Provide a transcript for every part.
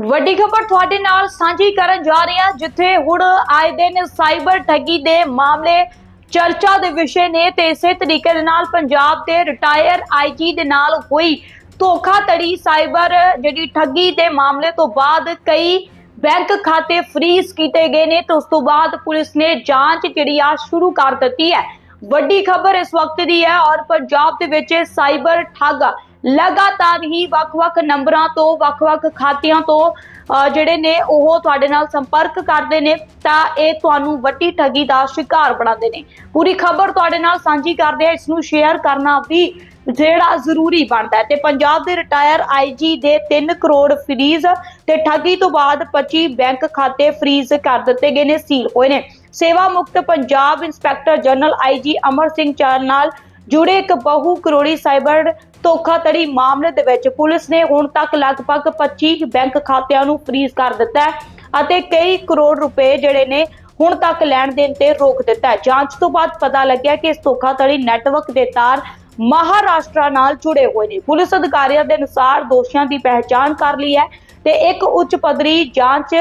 ਵੱਡੀ ਖਬਰ ਤੁਹਾਡੇ ਨਾਲ ਸਾਂਝੀ ਕਰਨ ਜਾ ਰਹੇ ਹਾਂ, ਜਿੱਥੇ ਹੁਣ ਆਏ ਦਿਨ ਸਾਈਬਰ ਠੱਗੀ ਦੇ ਮਾਮਲੇ ਚਰਚਾ ਦੇ ਵਿਸ਼ੇ ਨੇ ਤੇ ਇਸੇ ਤਰੀਕੇ ਦੇ ਨਾਲ ਪੰਜਾਬ ਦੇ ਰਿਟਾਇਰ ਆਈਜੀ ਦੇ ਨਾਲ ਹੋਈ ਧੋਖਾਧੜੀ। ਸਾਈਬਰ ਜਿਹੜੀ ਠੱਗੀ ਦੇ ਮਾਮਲੇ ਤੋਂ ਬਾਅਦ ਕਈ ਬੈਂਕ ਖਾਤੇ ਫ੍ਰੀਜ਼ ਕੀਤੇ ਗਏ ਨੇ ਤੇ ਉਸ ਤੋਂ ਬਾਅਦ ਪੁਲਿਸ ਨੇ ਜਾਂਚ ਜਿਹੜੀ ਆ ਸ਼ੁਰੂ ਕਰ ਦਿੱਤੀ ਹੈ। ਵੱਡੀ ਖਬਰ ਇਸ ਵਕਤ ਦੀ ਹੈ ਔਰ ਪੰਜਾਬ ਦੇ ਵਿੱਚ ਸਾਈਬਰ ਠੱਗ ਲਗਾਤਾਰ ਹੀ ਵੱਖ-ਵੱਖ ਨੰਬਰਾਂ ਤੋਂ, ਵੱਖ-ਵੱਖ ਖਾਤਿਆਂ ਤੋਂ ਜਿਹੜੇ ਨੇ ਉਹ ਤੁਹਾਡੇ ਨਾਲ ਸੰਪਰਕ ਕਰਦੇ ਨੇ, ਤਾਂ ਇਹ ਤੁਹਾਨੂੰ ਵੱਡੀ ਠੱਗੀ ਦਾ ਸ਼ਿਕਾਰ ਬਣਾਉਂਦੇ ਨੇ। ਪੂਰੀ ਖਬਰ ਤੁਹਾਡੇ ਨਾਲ ਸਾਂਝੀ ਕਰਦੇ ਆ ਇਸ ਨੂੰ ਸ਼ੇਅਰ ਕਰਨਾ ਵੀ ਜਿਹੜਾ ਜ਼ਰੂਰੀ ਬਣਦਾ ਹੈ। ਤੇ ਪੰਜਾਬ ਦੇ ਰਿਟਾਇਰ ਆਈਜੀ ਦੇ 3 ਕਰੋੜ ਫਰੀਜ਼ ਤੇ ਠੱਗੀ ਤੋਂ ਬਾਅਦ 25 ਬੈਂਕ ਖਾਤੇ ਫਰੀਜ਼ ਕਰ ਦਿੱਤੇ ਗਏ ਨੇ ਸੀਲ ਹੋਏ ਨੇ। ਸੇਵਾ ਮੁਕਤ Punjab inspector general IG Amar Singh ਚਾਲ ਨਾਲ ਜੁੜੇ ਇੱਕ ਬਹੁ ਕਰੋੜੀ ਸਾਈਬਰ ਧੋਖਾਧੜੀ ਮਾਮਲੇ ਦੇ ਵਿੱਚ ਪੁਲਿਸ ਨੇ ਹੁਣ ਤੱਕ ਲਗਭਗ 25 ਬੈਂਕ ਖਾਤਿਆਂ ਨੂੰ ਫਰੀਜ਼ ਕਰ ਦਿੱਤਾ ਹੈ ਅਤੇ ਕਈ ਕਰੋੜ ਰੁਪਏ ਜਿਹੜੇ ਨੇ ਹੁਣ ਤੱਕ ਲੈਣ ਦੇਣ ਤੇ ਰੋਕ ਦਿੱਤਾ ਜਾਂਚ ਤੋਂ ਬਾਅਦ ਪਤਾ ਲੱਗਿਆ ਕਿ ਇਸ ਧੋਖਾਧੜੀ ਨੈਟਵਰਕ ਦੇ ਤਾਰ ਮਹਾਰਾਸ਼ਟਰ ਨਾਲ ਜੁੜੇ ਹੋਏ ਨੇ। ਪੁਲਿਸ ਅਧਿਕਾਰੀਆਂ ਦੇ ਅਨੁਸਾਰ ਦੋਸ਼ੀਆਂ ਦੀ ਪਹਿਚਾਣ ਕਰ ਲਈ ਹੈ ਤੇ ਇੱਕ ਉੱਚ ਪੱਧਰੀ ਜਾਂਚ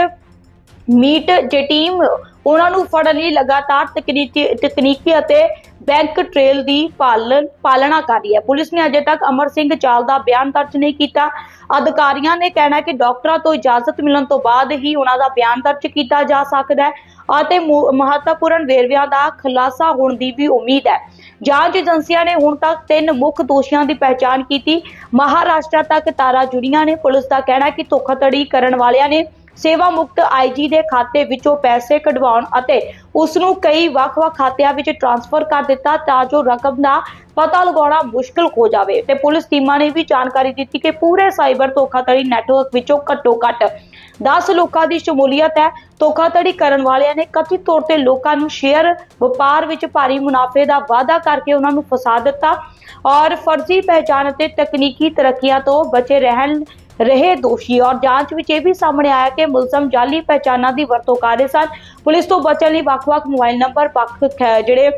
ਮੀਟ, ਜੇ ਟੀਮ, ਉਹਨਾਂ ਨੂੰ ਫੜਨ ਲਈ ਲਗਾਤਾਰ ਤਕਨੀਕੀ ਤਕਨੀਕੀ ਅਤੇ ਬੈਂਕ ਟ੍ਰੇਲ ਦੀ ਪਾਲਣ ਪਾਲਣਾ ਕਰ ਰਹੀ ਹੈ। ਪੁਲਿਸ ਨੇ ਅਜੇ ਤੱਕ ਅਮਰ ਸਿੰਘ ਚਾਲ ਦਾ ਬਿਆਨ ਦਰਜ ਨਹੀਂ ਕੀਤਾ। ਅਧਿਕਾਰੀਆਂ ਨੇ ਕਹਿਣਾ ਕਿ ਡਾਕਟਰਾਂ ਤੋਂ ਇਜਾਜ਼ਤ ਮਿਲਣ ਤੋਂ ਬਾਅਦ ਹੀ ਉਹਨਾਂ ਦਾ ਬਿਆਨ ਦਰਜ ਕੀਤਾ ਜਾ ਸਕਦਾ ਹੈ ਅਤੇ ਮਹੱਤਵਪੂਰਨ ਵੇਰਵਿਆਂ ਦਾ ਖੁਲਾਸਾ ਹੋਣ ਦੀ ਵੀ ਉਮੀਦ ਹੈ। ਜਾਂਚ ਏਜੰਸੀਆਂ ਨੇ ਹੁਣ ਤੱਕ ਤਿੰਨ ਮੁੱਖ ਦੋਸ਼ੀਆਂ ਦੀ ਪਹਿਚਾਣ ਕੀਤੀ। ਮਹਾਰਾਸ਼ਟਰ ਤੱਕ ਤਾਰਾਂ ਜੁੜੀਆਂ ਨੇ। ਪੁਲਿਸ ਦਾ ਕਹਿਣਾ ਕਿ ਧੋਖਾਧੜੀ ਕਰਨ ਵਾਲਿਆਂ ਨੇ ਸੇਵਾ ਮੁਕਤ ਆਈਜੀ ਦੇ ਖਾਤੇ ਵਿੱਚੋਂ ਪੈਸੇ ਕਢਵਾਉਣ ਅਤੇ ਉਸ ਨੂੰ ਕਈ ਵੱਖ-ਵੱਖ ਖਾਤਿਆਂ ਵਿੱਚ ਟ੍ਰਾਂਸਫਰ ਕਰ ਦਿੱਤਾ ਤਾਂ ਜੋ ਰਕਮ ਦਾ ਪਤਾ ਲਗਾਉਣਾ ਮੁਸ਼ਕਲ ਹੋ ਜਾਵੇ। ਤੇ ਪੁਲਿਸ ਟੀਮਾਂ ਨੇ ਵੀ ਜਾਣਕਾਰੀ ਦਿੱਤੀ ਕਿ ਪੂਰੇ ਸਾਈਬਰ ਧੋਖਾਧੜੀ ਨੈਟਵਰਕ ਵਿੱਚੋਂ ਘੱਟੋ-ਘੱਟ 10 ਲੋਕਾਂ ਦੀ ਸ਼ਮੂਲੀਅਤ ਹੈ। ਧੋਖਾਧੜੀ ਕਰਨ ਵਾਲਿਆਂ ਨੇ ਕਥਿਤ ਤੌਰ ਤੇ ਲੋਕਾਂ ਨੂੰ ਸ਼ੇਅਰ ਵਪਾਰ ਵਿੱਚ ਭਾਰੀ ਮੁਨਾਫੇ ਦਾ ਵਾਅਦਾ ਕਰਕੇ ਉਹਨਾਂ ਨੂੰ ਫਸਾ ਦਿੱਤਾ ਔਰ ਫਰਜ਼ੀ ਪਹਿਚਾਣ ਅਤੇ ਤਕਨੀਕੀ ਤਰੱਕੀਆਂ ਤੋਂ ਬਚੇ ਰਹਿਣ ਰਹੇ ਦੋਸ਼ੀ ਔਰ ਜਾਂਚ ਵਿੱਚ ਇਹ ਵੀ ਸਾਹਮਣੇ ਆਇਆ ਕਿ ਮੁਲਜ਼ਮ ਜਾਲੀ ਪਹਿਚਾਨਾਂ ਦੀ ਵਰਤੋਂ ਕਰ ਰਹੇ ਸਨ। ਪੁਲਿਸ ਤੋਂ ਬਚਣ ਲਈ ਵੱਖ-ਵੱਖ ਮੋਬਾਈਲ ਨੰਬਰ ਵੱਖ ਜਿਹੜੇ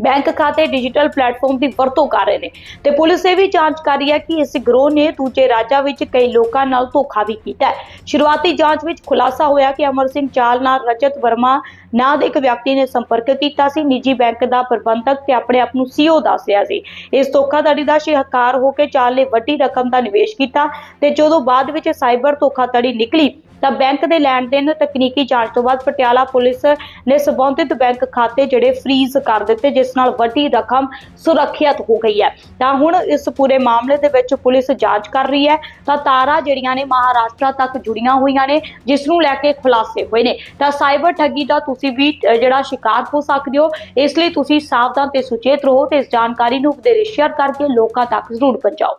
ਬੈਂਕ ਖਾਤੇ ਡਿਜੀਟਲ ਪਲੇਟਫਾਰਮ ਦੀ ਵਰਤੋਂ ਕਰ ਰਹੇ ਨੇ ਤੇ ਪੁਲਿਸ ਇਹ ਵੀ ਜਾਂਚ ਕਰ ਰਹੀ ਹੈ ਕਿ ਇਸ ਗਰੋਹ ਨੇ ਦੂਜੇ ਰਾਜਾਂ ਵਿੱਚ ਕਈ ਲੋਕਾਂ ਨਾਲ ਧੋਖਾ ਵੀ ਕੀਤਾ ਹੈ। ਸ਼ੁਰੂਆਤੀ ਜਾਂਚ ਵਿੱਚ ਖੁਲਾਸਾ ਹੋਇਆ ਕਿ ਅਮਰ ਸਿੰਘ ਚਾਲ ਨਾਲ ਰਜਤ ਵਰਮਾ ਨਾਂ ਦੇ ਇੱਕ ਵਿਅਕਤੀ ਨੇ ਸੰਪਰਕ ਕੀਤਾ ਸੀ। ਨਿੱਜੀ ਬੈਂਕ ਦਾ ਪ੍ਰਬੰਧਕ ਤੇ ਆਪਣੇ ਆਪ ਨੂੰ ਸੀਓ ਰਿਹਾ ਸੀ। ਇਸ ਧੋਖਾਧੜੀ ਦਾ ਸ਼ਿਕਾਰ ਹੋ ਕੇ ਚਾਲ ਨੇ ਵੱਡੀ ਰਕਮ ਦਾ ਨਿਵੇਸ਼ ਕੀਤਾ ਤੇ ਜਦੋਂ ਬਾਅਦ ਵਿੱਚ ਸਾਈਬਰ ਧੋਖਾਧੜੀ ਨਿਕਲੀ ਤਾਂ ਬੈਂਕ ਦੇ ਲੈਣ ਦੇਣ ਤਕਨੀਕੀ ਜਾਂਚ ਤੋਂ ਬਾਅਦ ਪਟਿਆਲਾ ਪੁਲਿਸ ਨੇ ਸਬੰਧਿਤ ਬੈਂਕ ਖਾਤੇ ਜਿਹੜੇ ਫ੍ਰੀਜ਼ ਕਰ ਦਿੱਤੇ, ਜਿਸ ਨਾਲ ਵੱਡੀ ਰਕਮ ਸੁਰੱਖਿਅਤ ਹੋ ਗਈ ਹੈ। ਤਾਂ ਹੁਣ ਇਸ ਪੂਰੇ ਮਾਮਲੇ ਦੇ ਵਿੱਚ ਪੁਲਿਸ ਜਾਂਚ ਕਰ ਰਹੀ ਹੈ। ਤਾਂ ਤਾਰਾਂ ਜਿਹੜੀਆਂ ਨੇ ਮਹਾਰਾਸ਼ਟਰ ਤੱਕ ਜੁੜੀਆਂ ਹੋਈਆਂ ਨੇ, ਜਿਸ ਨੂੰ ਲੈ ਕੇ ਖੁਲਾਸੇ ਹੋਏ ਨੇ। ਤਾਂ ਸਾਈਬਰ ਠੱਗੀ ਦਾ ਤੁਸੀਂ ਵੀ ਜਿਹੜਾ ਸ਼ਿਕਾਰ ਹੋ ਸਕਦੇ ਹੋ, ਇਸ ਲਈ ਤੁਸੀਂ ਸਾਵਧਾਨ ਤੇ ਸੁਚੇਤ ਰਹੋ ਤੇ ਇਸ ਜਾਣਕਾਰੀ ਨੂੰ ਵਧੇਰੇ ਸ਼ੇਅਰ ਕਰਕੇ ਲੋਕਾਂ ਤੱਕ ਜ਼ਰੂਰ ਪਹੁੰਚਾਓ।